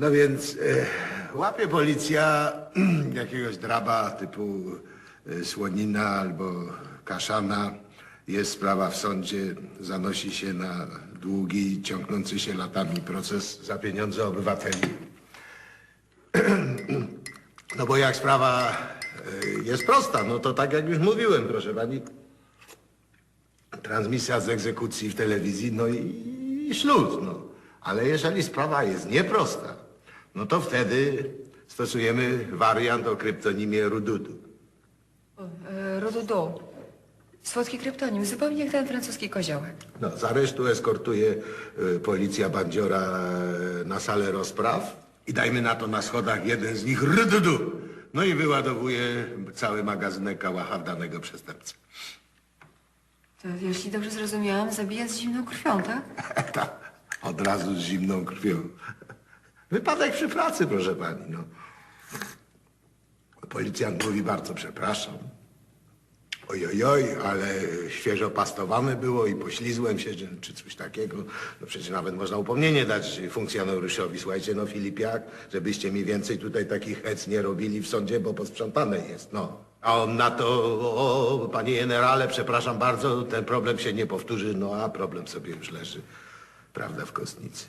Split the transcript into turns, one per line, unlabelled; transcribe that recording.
No więc e, łapie policja jakiegoś draba typu e, Słonina albo Kaszana. Jest sprawa w sądzie, zanosi się na długi, ciągnący się latami proces za pieniądze obywateli. No bo jak sprawa e, jest prosta, no to tak jak już mówiłem, proszę pani, transmisja z egzekucji w telewizji, no i, i no. Ale jeżeli sprawa jest nieprosta, no to wtedy stosujemy wariant o kryptonimie Rududu.
E, Rododo. Słodki kryptonim, zupełnie jak ten francuski koziołek.
No, z aresztu eskortuje y, policja bandziora y, na salę rozpraw i dajmy na to na schodach jeden z nich Rududu. No i wyładowuje cały magazynek kałacha danego przestępcę.
To jeśli dobrze zrozumiałam, zabija z zimną krwią, tak?
Tak, od razu z zimną krwią. Wypadek przy pracy, proszę pani, no. Policjant mówi bardzo przepraszam. Ojojoj, ale świeżo pastowane było i poślizłem się, czy- czy coś takiego. No przecież nawet można upomnienie dać funkcjonariuszowi. Słuchajcie, no Filipiak, żebyście mi więcej tutaj takich hec nie robili w sądzie, bo posprzątane jest, no. A on na to, o, panie generale, przepraszam bardzo, ten problem się nie powtórzy, no a problem sobie już leży, prawda, w kostnicy.